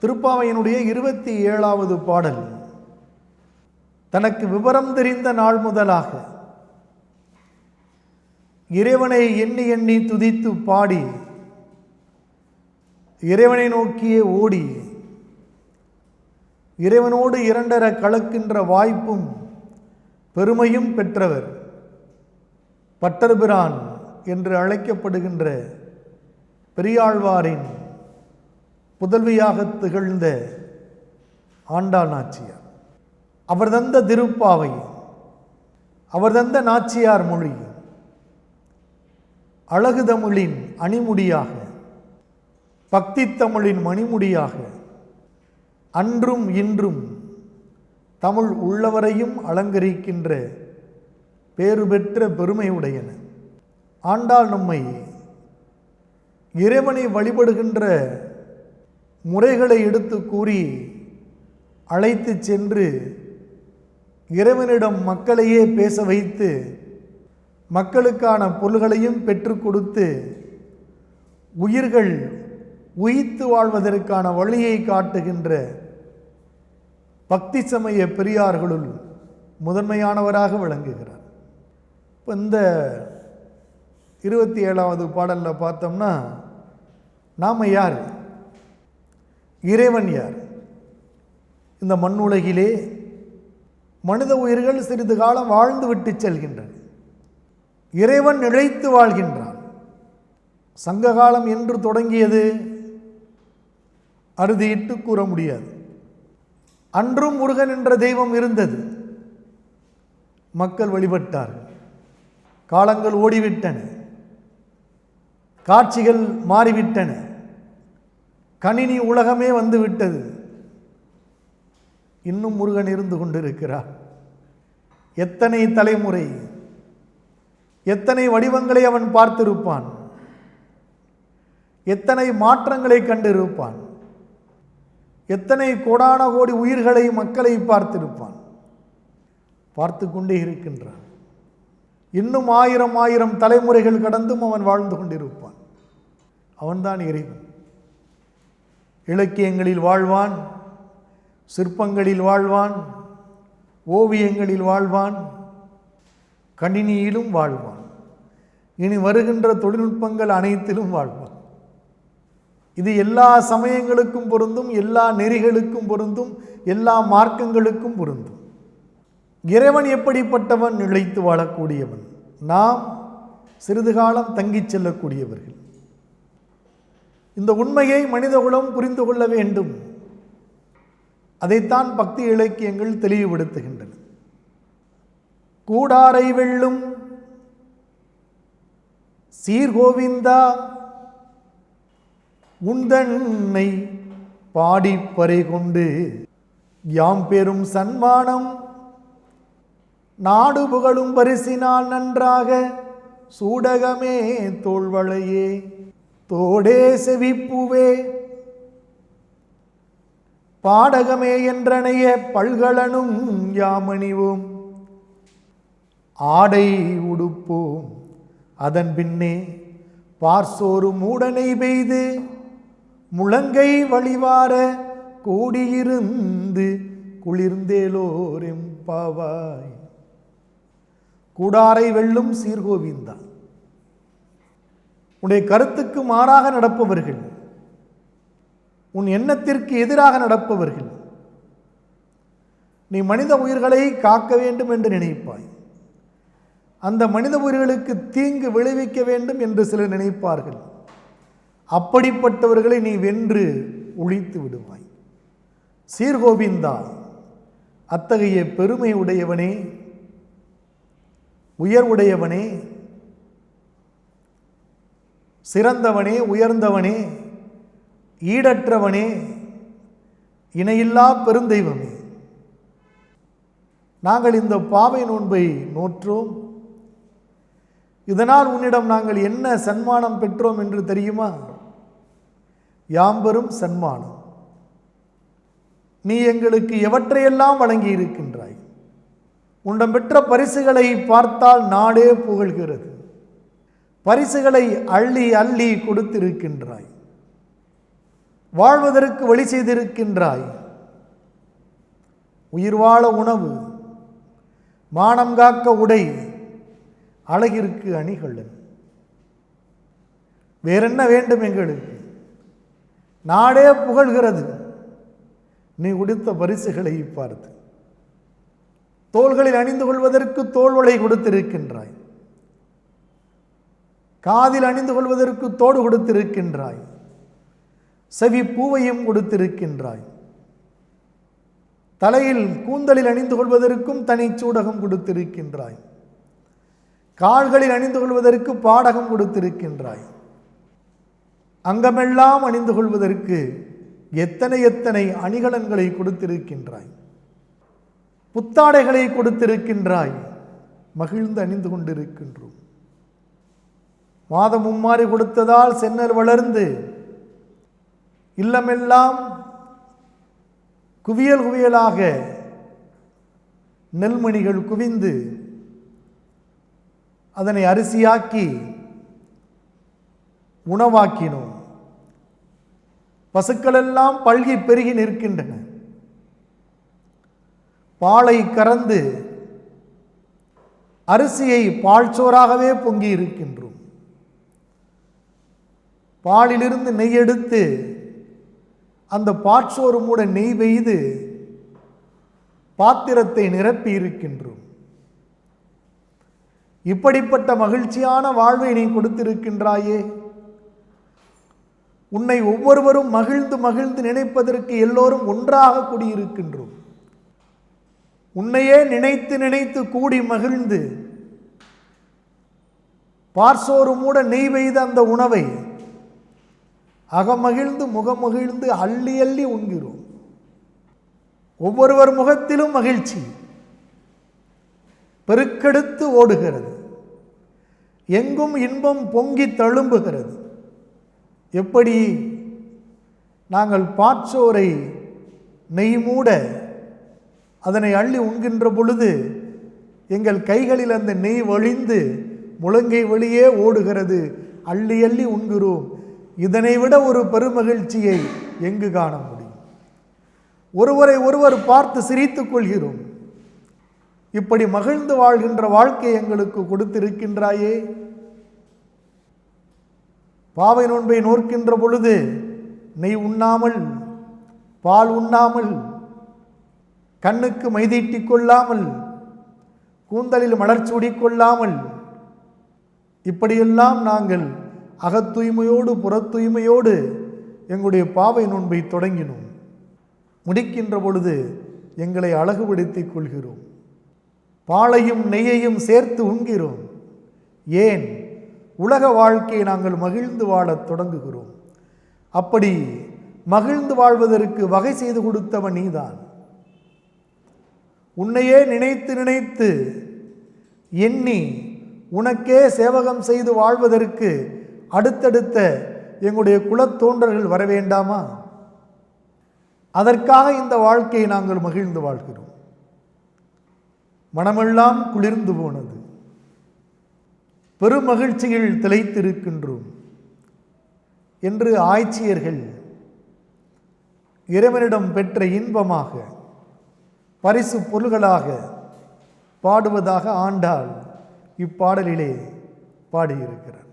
திருப்பாவையினுடைய இருபத்தி ஏழாவது பாடல். தனக்கு விவரம் தெரிந்த நாள் முதலாக. இறைவனை எண்ணி எண்ணி துதித்து பாடி. இறைவனை நோக்கியே ஓடி. இறைவனோடு இரண்டர கலக்கின்ற வாய்ப்பும் பெருமையும் பெற்றவர். பட்டர்பிரான் என்று அழைக்கப்படுகின்ற பெரியாழ்வாரின் புதல்வியாக திகழ்ந்த ஆண்டாள் நாச்சியார். அவர் தந்த திருப்பாவை அவர் தந்த நாச்சியார் மொழி அழகு தமிழின் அணிமுடியாக பக்தி தமிழின் மணிமுடியாக அன்றும் இன்றும் தமிழ் உள்ளவரையும் அலங்கரிக்கின்ற பேறு பெற்ற பெருமையுடையன. ஆண்டாள் நம்மை இறைவனை வழிபடுகின்ற முறைகளை எடுத்து கூறி அழைத்து சென்று இறைவனிடம் மக்களையே பேச வைத்து மக்களுக்கான பொருள்களையும் பெற்றுக் கொடுத்து உயிர்கள் உயித்து வாழ்வதற்கான வழியை காட்டுகின்ற பக்தி சமய பெரியார்களுள் முதன்மையானவராக விளங்குகிறார். இப்போ இந்த இருபத்தி ஏழாவது பாடலில் பார்த்தோம்னா நாம் யார்? இறைவன் யார்? இந்த மண்ணுலகிலே மனித உயிர்கள் சிறிது காலம் வாழ்ந்து விட்டு செல்கின்றன. இறைவன் நிழைத்து வாழ்கின்றான். சங்க காலம் என்று தொடங்கியது அறுதியிட்டு கூற முடியாது. அன்றும் முருகன் என்ற தெய்வம் இருந்தது. மக்கள் வழிபட்டார்கள். காலங்கள் ஓடிவிட்டன. காட்சிகள் மாறிவிட்டன. கணினி உலகமே வந்து விட்டது. இன்னும் முருகன் இருந்து கொண்டிருக்கிறார். எத்தனை தலைமுறை எத்தனை வடிவங்களை அவன் பார்த்திருப்பான். எத்தனை மாற்றங்களை கண்டிருப்பான். எத்தனை கோடான கோடி உயிர்களை மக்களை பார்த்திருப்பான். பார்த்து கொண்டே இருக்கின்றான். இன்னும் ஆயிரம் ஆயிரம் தலைமுறைகள் கடந்தும் அவன் வாழ்ந்து கொண்டிருப்பான். அவன்தான் இறைவன். இலக்கியங்களில் வாழ்வான் சிற்பங்களில் வாழ்வான் ஓவியங்களில் வாழ்வான் கணினியிலும் வாழ்வான். இனி வருகின்ற தொழில்நுட்பங்கள் அனைத்திலும் வாழ்வான். இது எல்லா சமயங்களுக்கும் பொருந்தும் எல்லா நெறிகளுக்கும் பொருந்தும் எல்லா மார்க்கங்களுக்கும் பொருந்தும். இறைவன் எப்படிப்பட்டவன் நிலைத்து வாழக்கூடியவன்? நாம் சிறிது காலம் தங்கிச் செல்லக்கூடியவர்கள். இந்த உண்மையை மனிதகுலம் புரிந்து கொள்ள வேண்டும். அதைத்தான் பக்தி இலக்கியங்கள் தெளிவுபடுத்துகின்றன. கூடாரை வெல்லும் சீர்கோவிந்தா உந்தன்னை பாடிப்பறை கொண்டு யாம் பெரும் சன்மானம் நாடு புகழும் பரிசினால் நன்றாக சூடகமே தோள்வளையே தோடே செவிப்புவே. பாடகமே என்றனைய பல்கலனும் யாமணிவோம். ஆடை உடுப்போம். அதன் பின்னே பார்சோறு மூடனை பெய்து முழங்கை வழிவார கூடியிருந்து குளிர்ந்தேலோரெம்பாவாய் கூடாரை வெல்லும் சீர்கோவிந்தான் உன்னுடைய கருத்துக்கு மாறாக நடப்பவர்கள் உன் எண்ணத்திற்கு எதிராக நடப்பவர்கள் நீ மனித உயிர்களை காக்க வேண்டும் என்று நினைப்பாய். அந்த மனித உயிர்களுக்கு தீங்கு விளைவிக்க வேண்டும் என்று சிலர் நினைப்பார்கள். அப்படிப்பட்டவர்களை நீ வென்று ஒழித்து விடுவாய். சீர்கோவிந்தா அத்தகைய பெருமை உடையவனே உயர்வுடையவனே சிறந்தவனே உயர்ந்தவனே ஈடற்றவனே இணையில்லா பெருந்தெய்வமே. நாங்கள் இந்த பாவை நோன்பை நோற்றோம். இதனால் உன்னிடம் நாங்கள் என்ன சன்மானம் பெற்றோம் என்று தெரியுமா? யாம்பெரும் சன்மானம். நீ எங்களுக்கு எவற்றையெல்லாம் வழங்கி இருக்கின்றாய் உன்னிடம் பெற்ற பரிசுகளை பார்த்தால் நாடே புகழ்கிறது. பரிசுகளை அள்ளி அள்ளி கொடுத்திருக்கின்றாய். வாழ்வதற்கு வழி செய்திருக்கின்றாய். உயிர் வாழ உணவு மானம் காக்க உடை அழகிற்கு அணிகலன். வேறென்ன வேண்டும் எங்களுக்கு? நாடே புகழ்கிறது. நீ உடுத்த பரிசுகளை பார்த்து. தோள்களில் அணிந்து கொள்வதற்கு தோல்வளை கொடுத்திருக்கின்றாய். காதில் அணிந்து கொள்வதற்கு தோடு கொடுத்திருக்கின்றாய். செவி பூவையும் கொடுத்திருக்கின்றாய். தலையில் கூந்தலில் அணிந்து கொள்வதற்கும் தனி சூடகம் கொடுத்திருக்கின்றாய். கால்களில் அணிந்து கொள்வதற்கு பாடகம் கொடுத்திருக்கின்றாய். அங்கமெல்லாம் அணிந்து கொள்வதற்கு எத்தனை எத்தனை அணிகலன்களை கொடுத்திருக்கின்றாய். புத்தாடைகளை கொடுத்திருக்கின்றாய். மகிழ்ந்து அணிந்து கொண்டிருக்கின்றோம். மாதம் மும்மாறி கொடுத்ததால் சென்னல் வளர்ந்து இல்லமெல்லாம் குவியல் குவியலாக நெல்மணிகள் குவிந்து அதனை அரிசியாக்கி உணவாக்கினோம். பசுக்களெல்லாம் பல்கி பெருகி நிற்கின்றன. பாலை கறந்து அரிசியை பால்சோறாகவே பொங்கி இருக்கின்றோம். பாலிலிருந்து நெய் எடுத்து அந்த பாற்சோறு மூட நெய் வெய்து பாத்திரத்தை நிரப்பி இருக்கின்றோம். இப்படிப்பட்ட மகிழ்ச்சியான வாழ்வை நீ கொடுத்திருக்கின்றாயே. உன்னை ஒவ்வொருவரும் மகிழ்ந்து மகிழ்ந்து நினைப்பதற்கு எல்லோரும் ஒன்றாக கூடியிருக்கின்றோம். உன்னையே நினைத்து நினைத்து கூடி மகிழ்ந்து பார்சோறு மூட நெய் வெய்த அந்த உணவை அகமகிழ்ந்து முகமகிழ்ந்து அள்ளி அள்ளி உண்கிறோம். ஒவ்வொருவர் முகத்திலும் மகிழ்ச்சி. பெருக்கெடுத்து ஓடுகிறது. எங்கும் இன்பம் பொங்கி தழும்புகிறது. எப்படி நாங்கள் பாற்சோரை நெய் மூட அதனை அள்ளி உண்கின்ற பொழுது எங்கள் கைகளில் அந்த நெய் வழிந்து முழங்கை வழியே ஓடுகிறது. அள்ளி அள்ளி உண்கிறோம். இதனை விட ஒரு பெருமகிழ்ச்சியை எங்கு காண முடியும்? ஒருவரை ஒருவர் பார்த்து சிரித்துக் கொள்கிறோம். இப்படி மகிழ்ந்து வாழ்கின்ற வாழ்க்கை எங்களுக்கு கொடுத்திருக்கின்றாயே. பாவை நோன்பை நோக்கின்ற பொழுது நெய் உண்ணாமல் பால் உண்ணாமல் கண்ணுக்கு மைதீட்டிக் கொள்ளாமல் கூந்தலில் மலர் கொள்ளாமல் இப்படியெல்லாம் நாங்கள் அகத்தூய்மையோடு புறத்தூய்மையோடு எங்களுடைய பாவை நோன்பை தொடங்கினோம். முடிக்கின்ற பொழுது எங்களை அழகுபடுத்திக் கொள்கிறோம். பாலையும் நெய்யையும் சேர்த்து உண்கிறோம். ஏன்? உலக வாழ்க்கையை நாங்கள் மகிழ்ந்து வாழத் தொடங்குகிறோம். அப்படி மகிழ்ந்து வாழ்வதற்கு வகை செய்து கொடுத்தவன் நீதான். உன்னையே நினைத்து நினைத்து எண்ணி உனக்கே சேவகம் செய்து வாழ்வதற்கு அடுத்தடுத்த எங்களுடைய குலத்தோன்றர்கள் வர வேண்டாமா? அதற்காக இந்த வாழ்க்கையை நாங்கள் மகிழ்ந்து வாழ்கிறோம். மனமெல்லாம் குளிர்ந்து போனது. பெருமகிழ்ச்சியில் திளைத்திருக்கின்றோம் என்று ஆய்ச்சியர்கள் இறைவனிடம் பெற்ற இன்பமாக பரிசு பொருள்களாக பாடுவதாக ஆண்டாள் இப்பாடலிலே பாடியிருக்கிறார்.